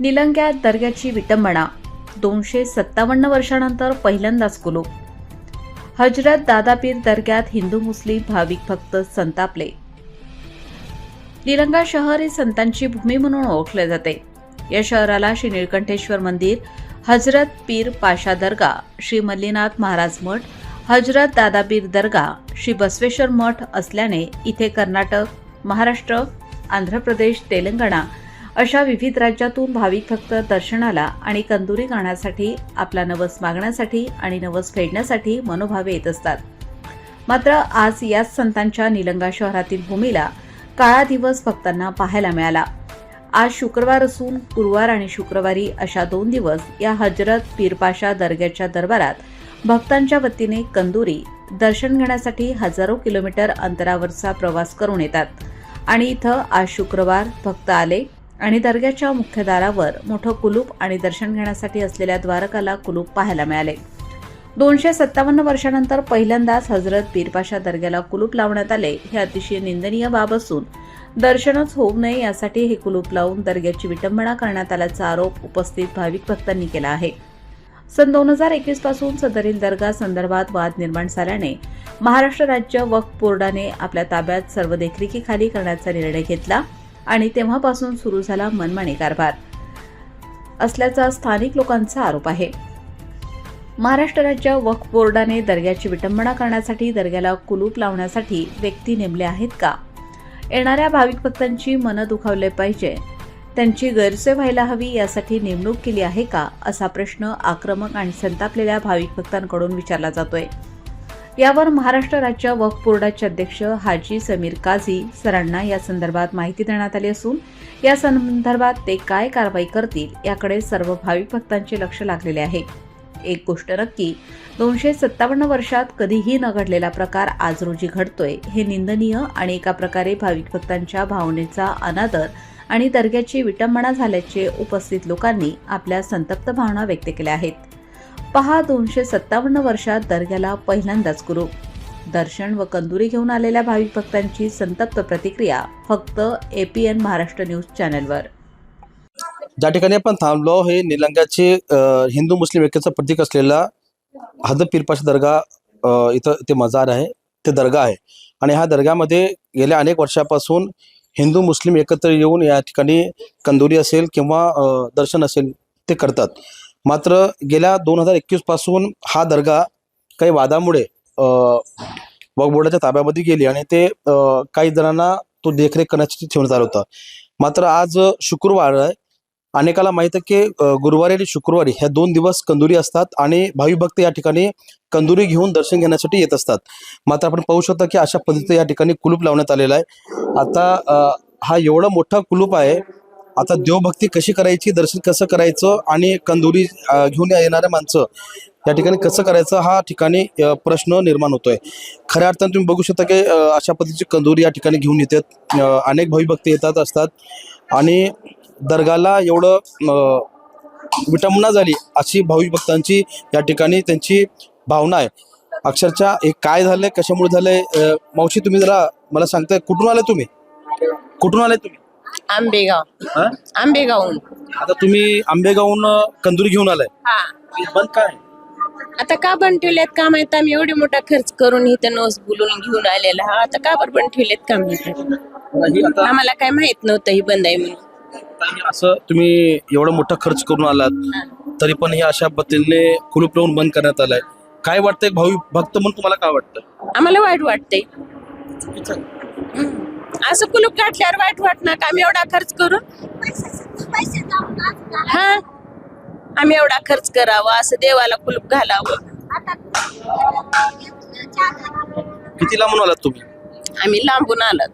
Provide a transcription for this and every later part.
निलंग्यात दर्ग्याची विटंबना दोनशे सत्तावन्न वर्षानंतर पहिल्यांदाच कुलूप. हजरत दादापीर दर्ग्यात हिंदू मुस्लिम भाविक भक्त संतापले. निलंगा शहर हे संतांची भूमी म्हणून ओळखले जाते. या शहराला श्री निळकंठेश्वर मंदिर हजरत पीर पाशा दर्गा श्री मल्लीनाथ महाराज मठ हजरत दादापीर दर्गा श्री बसवेश्वर मठ असल्याने इथे कर्नाटक महाराष्ट्र आंध्र प्रदेश तेलंगणा अशा विविध राज्यातून भाविक फक्त दर्शनाला आणि कंदुरी गाण्यासाठी आपला नवस मागण्यासाठी आणि नवस फेडण्यासाठी मनोभावे येत असतात. मात्र आज याच संतांच्या निलंगा शहरातील भूमीला काळा दिवस भक्तांना पाहायला मिळाला. आज शुक्रवार असून गुरुवार आणि शुक्रवारी अशा दोन दिवस या हजरत पीरपाशा दर्ग्याच्या दरबारात भक्तांच्या वतीने कंदुरी दर्शन घेण्यासाठी हजारो किलोमीटर अंतरावरचा प्रवास करून येतात. आणि इथं आज शुक्रवार भक्त आले आणि दर्ग्याच्या मुख्य दारावर मोठं कुलूप आणि दर्शन घेण्यासाठी असलेल्या द्वारकाला कुलूप पाहायला मिळाले. दोनशे सत्तावन्न वर्षानंतर पहिल्यांदाच हजरत पीरपाशा दर्ग्याला कुलूप लावण्यात आले. हे अतिशय निंदनीय बाब असून दर्शनच होऊ नये यासाठी हे कुलूप लावून दर्ग्याची विटंबना करण्यात आल्याचा आरोप उपस्थित भाविक भक्तांनी केला आहे. सन दोन हजार एकवीसपासून सदरील दर्गा संदर्भात वाद निर्माण झाल्याने महाराष्ट्र राज्य वक्फ बोर्डाने आपल्या ताब्यात सर्व देखरेखीखाली करण्याचा निर्णय घेतला. आणि तेव्हापासून सुरू झाला मनमानी कारभार. असल्याचा स्थानिक लोकांचा आरोप आहे. महाराष्ट्र राज्य वक्फ बोर्डाने दर्ग्याची विटंबना करण्यासाठी दर्ग्याला कुलूप लावण्यासाठी व्यक्ती नेमले आहेत का? येणाऱ्या भाविक भक्तांची मनं दुखावले पाहिजे. त्यांची गैरसोय व्हायला हवी यासाठी नेमणूक केली आहे का? असा प्रश्न आक्रमक आणि संतापलेल्या भाविक भक्तांकडून विचारला जातोय. यावर महाराष्ट्र राज्य वक्फ बोर्डाचे अध्यक्ष हाजी समीर काझी सरांना या संदर्भात माहिती देण्यात आली असून या संदर्भात ते काय कारवाई करतील याकडे सर्व भाविक भक्तांचे लक्ष लागलेले आहे. एक गोष्ट नक्की दोनशे सत्तावन्न वर्षात कधीही न घडलेला प्रकार आज रोजी घडतोय हे निंदनीय आणि एका प्रकारे भाविक भक्तांच्या भावनेचा अनादर आणि दर्ग्याची विटंबना झाल्याचे उपस्थित लोकांनी आपल्या संतप्त भावना व्यक्त केल्या आहेत. पहा दोनशे सत्तावन्न वर्षात दर्ग्याला पहिल्यांदाच गुरु. दर्शन व कंदुरी घेऊन आलेल्या भाविक भक्तांची संतप्त प्रतिक्रिया फक्त एपीएन महाराष्ट्र न्यूज चॅनलवर. ज्या ठिकाणी आपण थांबलो हे निलंग्याचे हिंदू मुस्लिम ऐक्याचं प्रतीक असलेला हद दर्गा इथं ते मजार आहे ते दर्गा आहे. आणि ह्या दर्ग्यामध्ये गेल्या अनेक वर्षापासून हिंदू मुस्लिम एकत्र येऊन या ठिकाणी कंदुरी असेल किंवा दर्शन असेल ते करतात. मात्र गेल्या दोन हजार एकवीसपासून हा दर्गा काही वादामुळे वक्फ बोर्डाच्या ताब्यामध्ये गेली आणि ते काही जणांना तो देखरेख करण्यासाठी ठेवण्यात आला होता. मात्र आज शुक्रवार आहे. अनेकाला माहीत आहे की गुरुवारी आणि शुक्रवारी ह्या दोन दिवस कंदुरी असतात आणि भावी भक्त या ठिकाणी कंदुरी घेऊन दर्शन घेण्यासाठी येत असतात. मात्र आपण पाहू शकतो की अशा पद्धतीने या ठिकाणी कुलूप लावण्यात आलेला आहे. आता हा एवढा मोठा कुलूप आहे आता देवभक्ती कशी करायची दर्शन कसं करायचं आणि कंदुरी घेऊन येणाऱ्या माणसं या ठिकाणी कसं करायचं हा ठिकाणी प्रश्न निर्माण होतोय. खऱ्या अर्थाने तुम्ही बघू शकता की अशा पद्धतीची कंदुरी या ठिकाणी घेऊन येतात. अनेक भाविक भक्त येतात असतात. आणि दर्गाला एवढं विटंबना झाली अशी भावी भक्तांची या ठिकाणी त्यांची भावना आहे. अक्षरशः हे काय झालंय कशामुळे झालंय मावशी तुम्ही जरा मला सांगताय कुठून आले तुम्ही? कुठून आले तुम्ही? आंबेगाव. हा? आंबेगावहून. आता तुम्ही आंबेगावहून कंदुरी घेऊन आलाय. हा. हे बंद काय? आता का बन ठेवलेत का माहीत आम्ही एवढे मोठा खर्च करून इथं नोस बोलून घेऊन आलेला. हा आता का बरं बंद ठेवलेत का माहीत ही आता आम्हाला काय माहीत नव्हतं ही बंद आहे म्हणून. असं तुम्ही एवढं मोठा खर्च करून आलात तरी पण हे अशा पद्धतीने कुलूप लावून बंद करण्यात आलंय. काय वाटतंय? भाविक भक्त म्हणून तुम्हाला काय वाटतं? आम्हाला वाईट वाटतंय. हम्म. असं कुलूप काढल्यावर वाईट वाटणार का? आम्ही एवढा खर्च करून हा? आम्ही एवढा खर्च करावा असं देवाला कुलूप घालावं. किती लांबून आलात तुम्ही? आम्ही लांबून आलात.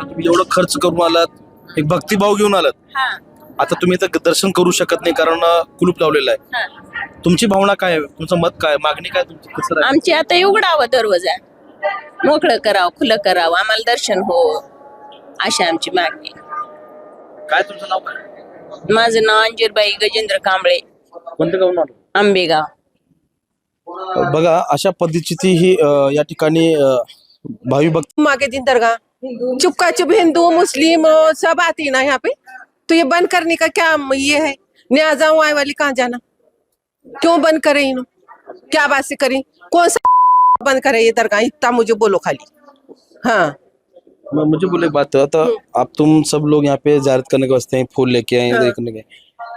तुम्ही एवढं खर्च करून आलात एक भक्तिभाव घेऊन आलात. हा. आता तुम्ही इथं दर्शन करू शकत नाही कारण अं, कुलूप लावलेलं आहे. हा. तुमची भावना काय आहे? तुमचं मत काय मागणी काय तुमची? कसं राहील? आमची आता उघडावं दरवाजा. मोकळं करावं खुलं करावं आम्हाला दर्शन हो अशी आमची मागणी काय तुमचं नाव? काय माझं नाव अंजीरबाई गजेंद्र कांबळे. कोणतं आंबेगाव. बघा अशा पद्धतीची ही अं, या ठिकाणी अं, भावी भक्त मागे दिन दरगाह चुपका चुप हिंदू मुस्लिम और सब आती है ना यहाँ पे. तो ये बंद करने का क्या ये है? नया जाऊं आए वाली कहाँ जाना? क्यों बंद करे इन्हों? क्या बात से करें? कौन सा बंद करे ये दरगाह इतना मुझे बोलो खाली। हाँ। मैं मुझे बोले एक बात तो आप तुम सब लोग यहाँ पे जारत करने के वास्ते फूल लेके आए हाँ। करने के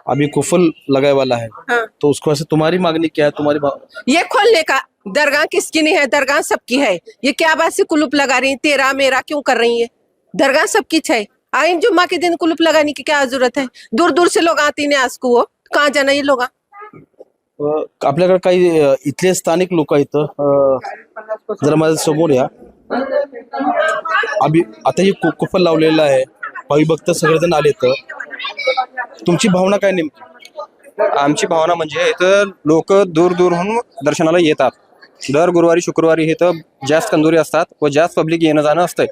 अभी कुफल लगाए वाला है हाँ। तो उसको वैसे तुम्हारी मांगनी क्या है? तुम्हारी ये खोलने का दरगाह किसकी नहीं है? दरगाह सबकी है। ये क्या बात से कुलूप लगा रही है? तेरा मेरा क्यों कर रही है? दरगाह सबकी है। आइन जुम्मा के दिन कुलूप लगाने की क्या ज़रूरत है? दूर दूर से लोग आते हैं आज को वो। कहाँ जाना ये लोग? आपल्याकडे काही इथले स्थानिक लोक आहेत जरा माझ्यासमोर या. अभि आता हे कु- लावलेलं आहे. भाविभक्त सगळेजण आले तर तुमची भावना काय नेमकी? आमची भावना म्हणजे इथं लोक दूर दूरहून दर्शनाला येतात. दर गुरुवारी शुक्रवारी इथं जास्त कंदुरी असतात व जास्त पब्लिक येणं जाणं असतंय.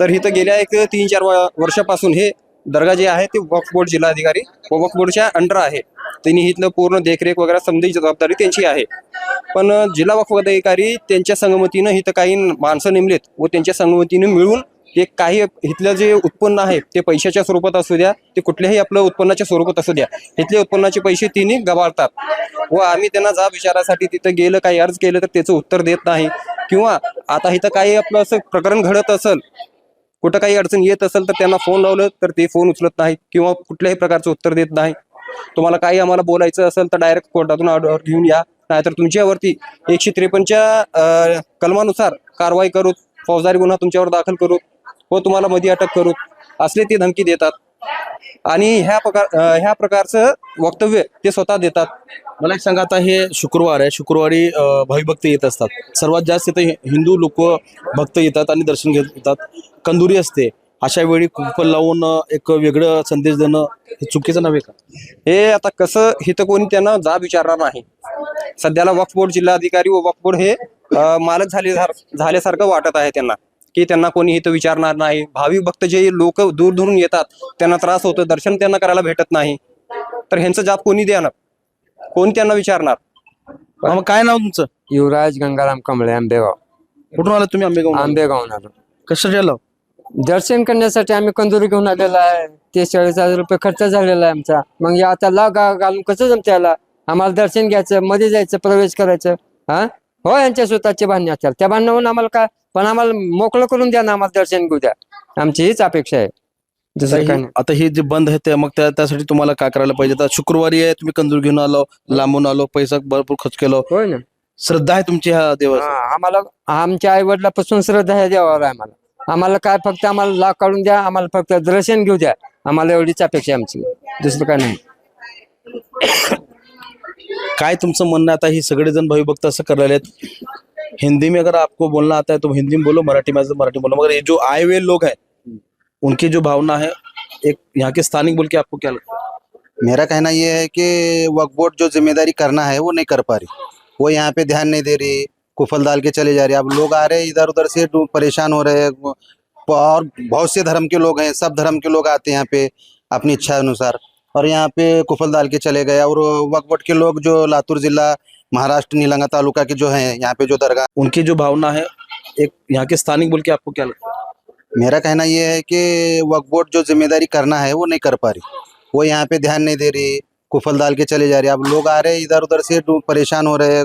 तर इथं गेल्या एक तीन चार वर्षापासून हे दर्गा जे आहे ते वक्फ बोर्ड जिल्हाधिकारी व वक्फ बोर्डच्या अंडर आहे. त्यांनी इथलं पूर्ण देखरेख वगैरे समजी जबाबदारी त्यांची आहे. पण जिल्हा वक्फ अधिकारी त्यांच्या संगमतीनं इथं काही माणसं नेमलेत व त्यांच्या संगमतीनं मिळून ते काही इथलं जे उत्पन्न आहे ते पैशाच्या स्वरूपात असू द्या ते कुठल्याही आपलं उत्पन्नाच्या स्वरूपात असू द्या इथले उत्पन्नाचे पैसे तिने गबाळतात. व आम्ही त्यांना जा विचारासाठी तिथं गेलं काही अर्ज केलं तर त्याचं उत्तर देत नाही. किंवा आता इथं काही आपलं असं प्रकरण घडत असेल कुठं काही अडचण येत असेल तर त्यांना फोन लावलं तर ते फोन उचलत नाहीत. किंवा कुठल्याही प्रकारचं उत्तर देत नाही. तुम्हाला काही आम्हाला बोलायचं असेल तर डायरेक्ट कोर्टातून ऑर्डर घेऊन या. नाहीतर तुमच्यावरती एकशे त्रेपन्नच्या कलमानुसार कारवाई करू. फौजदारी गुन्हा तुमच्यावर दाखल करू व तुम्हाला मध्ये अटक करू. असले ते धमकी देतात. आणि ह्या प्रकार ह्या प्रकारचं वक्तव्य ते स्वतः देतात. मला एक सांगा आता हे शुक्रवार आहे. शुक्रवारी भाविभक्त येत असतात. सर्वात जास्त इथे हिंदू लोक भक्त येतात आणि दर्शन घेत येतात कंदुरी असते. अशा वेळी कुंपल लावून एक वेगळं संदेश देणं हे चुकीचं नव्हे का? हे आता कसं इथं कोणी त्यांना जाब विचारणार नाही. सध्याला वक्फ बोर्ड जिल्हाधिकारी व वक्फ बोर्ड हे अं, मालक झाले झाल्यासारखं वाटत आहे त्यांना की त्यांना कोणी इथं विचारणार नाही. भावी भक्त जे लोक दूर दूरून येतात त्यांना त्रास होतो दर्शन त्यांना करायला भेटत नाही. तर ह्यांचं जाब कोणी देणार? कोणी त्यांना विचारणार? मग काय नाव तुमचं? युवराज गंगाराम कमळे आंबेगाव. कुठून आलं तुम्ही आंबेगाव आंबेगावून आलो कशासाठी आलो? दर्शन करण्यासाठी आम्ही कंदुरी घेऊन आलेलो आहे. तीस चाळीस हजार रुपये खर्च झालेला आहे आमचा. मग हे आता ला गा घालून कसं जमते याला? आम्हाला दर्शन घ्यायचं मध्ये जायचं प्रवेश करायचं. हा? हो यांच्या स्वतःचे भांडणे असतात. त्या भांडणावरून आम्हाला काय? पण आम्हाला मोकळं करून द्या ना आम्हाला दर्शन घेऊ द्या. आमची हीच अपेक्षा आहे. काय आता नाही. हे- आता हे जे बंद आहे ते मग त्या- त्यासाठी तुम्हाला काय करायला पाहिजे? आता शुक्रवारी आहे तुम्ही कंदूर घेऊन आलो लांबून आलो पैसा भरपूर खर्च केलो. होय ना. श्रद्धा आहे तुमची ह्या देवाची. हा, आम्हाला आमच्या आई वडिलापासून श्रद्धा ह्या देवावर आहे आम्हाला. आम्हाला काय फक्त आम्हाला लाभ काढून द्या आम्हाला फक्त दर्शन घेऊ द्या. आम्हाला एवढीच अपेक्षा आहे आमची. दुसरं काय नाही. काय तुमचं म्हणणं? आता ही सगळेजण भक्त असं करायला आहेत? हिंदी में अगर आपको बोलना आता है तो हिंदी में बोलो मराठी में तो मराठी बोलो. मगर ये जो आए हुए लोग हैं उनकी जो भावना है एक यहाँ के स्थानिक बोल के आपको क्या लगता है? मेरा कहना ये है कि वक्फ बोर्ड जो जिम्मेदारी करना है वो नहीं कर पा रही। वो यहाँ पे ध्यान नहीं दे रही कुफल डाल के चले जा रहे हैं। अब लोग आ रहे हैं इधर उधर से परेशान हो रहे हैं। और बहुत से धर्म के लोग हैं सब धर्म के लोग आते हैं यहाँ पे अपनी इच्छा अनुसार। और यहाँ पे कुफल डाल के चले गए। और बोर्ड के लोग जो लातूर जिला महाराष्ट्र नीलंगा तालुका के जो हैं यहाँ पे जो दरगाह उनकी जो भावना है एक यहाँ के स्थानिक बोल के आपको क्या लगता है? मेरा कहना ये है कि बोर्ड जो ज़िम्मेदारी करना है वो नहीं कर पा रही। वो यहाँ पे ध्यान नहीं दे रही। कुफल डाल के चले जा रहे अब लोग आ रहे हैं इधर उधर से परेशान हो रहे हैं।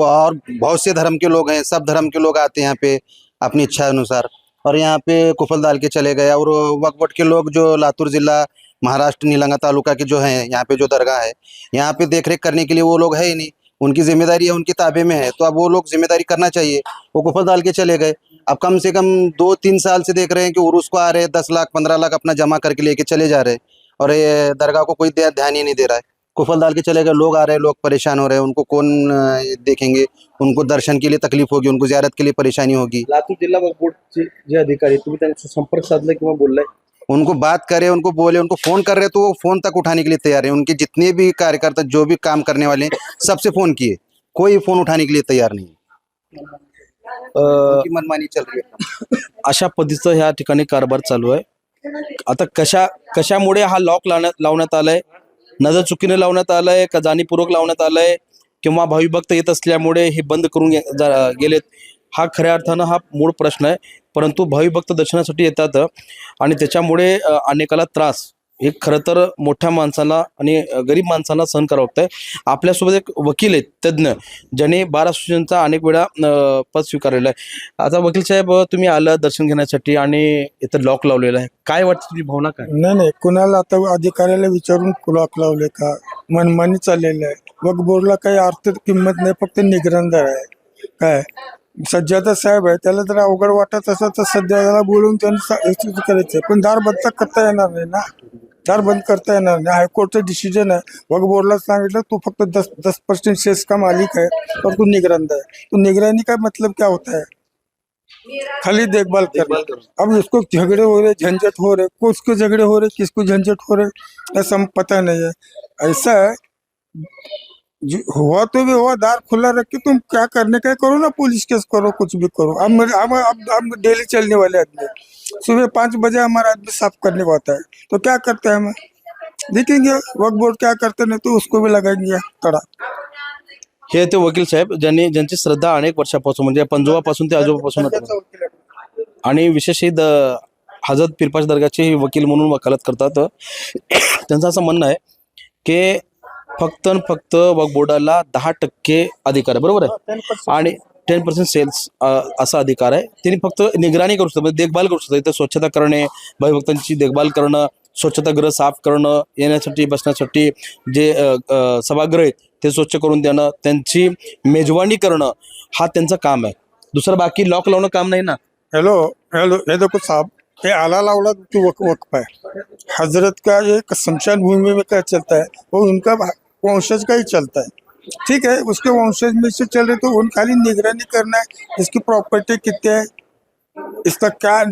और बहुत से धर्म के लोग हैं, सब धर्म के लोग आते हैं यहाँ पे अपनी इच्छा अनुसार। और यहाँ पे कुफल डाल के चले गए और वकवट के लोग जो लातूर जिला, महाराष्ट्र, नीलंगा तालुका के जो हैं, यहाँ पे जो दरगाह है, यहाँ पे देख रेख करने के लिए वो लोग है ही नहीं। उनकी ज़िम्मेदारी है, उनके ताबे में है। तो अब वो लोग ज़िम्मेदारी करना चाहिए। वो कुफल डाल के चले गए। अब कम से कम दो तीन साल से देख रहे हैं कि उर्स को आ रहे हैं, दस लाख, पंद्रह लाख अपना जमा करके लेके चले जा रहे हैं। और ये दरगाह को कोई ध्यान ही नहीं दे रहा है। कुफल डाल के चले गए लोग आ रहे हैं लोग परेशान हो रहे हैं उनको कौन देखेंगे? उनको दर्शन के लिए तकलीफ़ होगी उनको जियारत के लिए परेशानी होगी। लातूर जिल्हा वक्फ बोर्डचे जे अधिकारी तुम्ही त्यांचा संपर्क साधलाय किंवा बोललाय उनको बात करे उनको बोले उनको फ़ोन कर रहे तो वो फ़ोन तक उठाने के लिए तैयार है। उनके जितने भी कार्यकर्ता जो भी काम करने वाले हैं सबसे फ़ोन किए। कोई फ़ोन उठाने के लिए तैयार नहीं है। अं, उनकी मनमानी चल रही है। अशा पद्धतीचं ह्या ठिकाणी कारभार चालू आहे. आता कशा कशामुळे हा लॉक लावण्यात लावण्यात आलाय? नजर चुकीने लावण्यात आलाय का जाणीवपूर्वक लावण्यात आलाय किंवा भाविभक्त येत असल्यामुळे हे बंद करून गे- जा- गेलेत हा खऱ्या अर्थानं हा मूळ प्रश्न आहे. परंतु भाविभक्त दर्शनासाठी येतात आणि त्याच्यामुळे अ, अनेकाला त्रास हे खरं तर मोठ्या माणसाला आणि गरीब माणसाला सहन करावं लागतंय. आपल्यासोबत एक वकील आहेत तज्ज्ञ ज्याने बार असोसिएशनचा अनेक वेळा पद स्वीकारलेलं आहे. आता वकील साहेब तुम्ही आलं दर्शन घेण्यासाठी आणि इथं लॉक लावलेलं आहे. काय वाटतं तुझी भावना काय? नाही नाही कुणाला आता अधिकाऱ्याला विचारून क्लॉक लावले का? मनमानी चाललेलं आहे. वक बोरला काही अर्थ किंमत नाही फक्त निगरानदार आहे. काय? सज्जादा साहेब आहे त्याला जर अवघड वाटत असं तर सध्याला बोलून त्यांनी करायचं पण दार बंद करता येणार नाही ना. दार बंद करता येणार नाही. हायकोर्टचं डिसिजन आहे. वक बोर्डला सांगितलं तू फक्त दस दस पर्सेंट शेष का मालिक है और तू निगरानदार है तो निगरानी का मतलब क्या होता है? खाली देखभाल करना अब इसको झगड़े हो रहे झंझट हो रहे किसको झगड़े हो रहे किसको झंझट हो रहे ऐसा पता नहीं है। ऐसा जो हुआ तो भी हुआ दार खुला रख के तुम क्या करने का करो ना पुलिस केस करो कुछ भी करो। हम अब हम डेली चलने वाले आदमी। सुबह पाँच बजे हमारा आदमी साफ करने को आता है। तो क्या करते हैं हम? देखेंगे वक्त बोर्ड क्या करते नहीं तो उसको भी लगाएंगे तड़ा। हे ते वकील साहेब ज्यांनी ज्यांची श्रद्धा अनेक वर्षापासून म्हणजे पंजोबापासून ते आजोबापासून होतं. आणि विशेष हे द हजरत पिरपाश दर्गाचे हे वकील म्हणून वकालत करतात. त्यांचं असं म्हणणं आहे की फक्त आणि फक्त वक बोर्डाला दहा टक्के अधिकार आहे. बरोबर आहे? आणि टेन पर्सेंट सेल्स असा अधिकार आहे. त्यांनी फक्त निगराणी करू शकतात म्हणजे देखभाल करू शकतात इथं स्वच्छता करणे भयभक्तांची देखभाल करणं स्वच्छतागृह साफ करणं येण्यासाठी बसण्यासाठी जे सभागृह आहेत ते स्वच्छ करून देणं त्यांची मेजवानी करणं हा त्यांचं काम आहे. दुसरं बाकी लॉक लावणं काम नाही ना? हेलो हेलो ये देखो साहब ये आला लावला तो वक वक्फ है हजरत का ये शमशान भूमि में क्या चलता है वो उनका वंशज का ही चलता है ठीक है उसके वंशज में से चल रहे तो उन खाली निगरानी करना है इसकी प्रॉपर्टी कितने है इसका क्या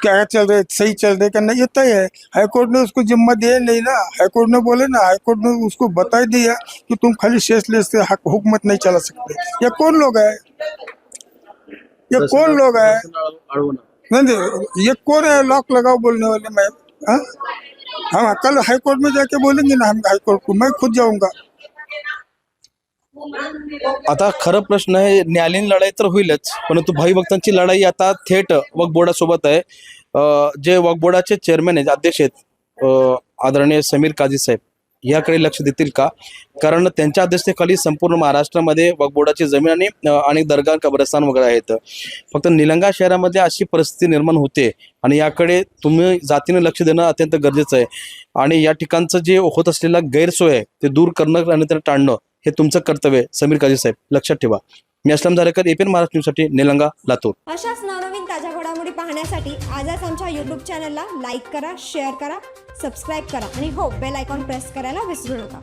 क्या चल रहा है सही चल रहा है नहीं ये तय है हाईकोर्ट ने उसको जिम्मा दिया नहीं ना हाईकोर्ट ने बोले ना हाईकोर्ट ने उसको बता ही दिया कि तुम खाली शेष लिस्ट से हुकूमत नहीं चला सकते ये कौन लोग है ये कौन लोग है नहीं ये कौन है लॉक लगाओ बोलने वाले मैम हाँ हम कल हाई कोर्ट में जाके बोलेंगे ना हम हाई कोर्ट को मैं खुद जाऊंगा। आता खरं प्रश्न आहे न्यायालयीन लढाई तर होईलच परंतु भाईभक्तांची लढाई आता थेट वक बोर्डासोबत आहे. अं, जे वक बोर्डाचे चेअरमॅन आहेत अध्यक्ष आहेत अं, आदरणीय समीर काझी साहेब. याकडे लक्ष देतील का? कारण त्यांच्या अध्यक्षतेखाली संपूर्ण महाराष्ट्रामध्ये वक जमीन आणि अनेक दर्गा कब्रस्तान वगैरे आहेत. फक्त निलंगा शहरामध्ये अशी परिस्थिती निर्माण होते आणि याकडे तुम्ही जातीने लक्ष देणं अत्यंत गरजेचं आहे. आणि या ठिकाणचं जे होत असलेला गैरसोय आहे ते दूर करणं आणि त्याला टाळणं हे तुमचं कर्तव्य आहे. समीर काजी साहेब लक्षात ठेवा. मी असलम झारेकर एपीएन महाराष्ट्र न्यूजसाठी निलंगा लातूर. अशाच नवनवीन ताज्या घडामोडी पाहण्यासाठी आजच आमच्या युट्यूब चॅनलला लाईक करा शेअर करा सबस्क्राईब करा आणि हो बेल आयकॉन प्रेस करायला विसरू नका.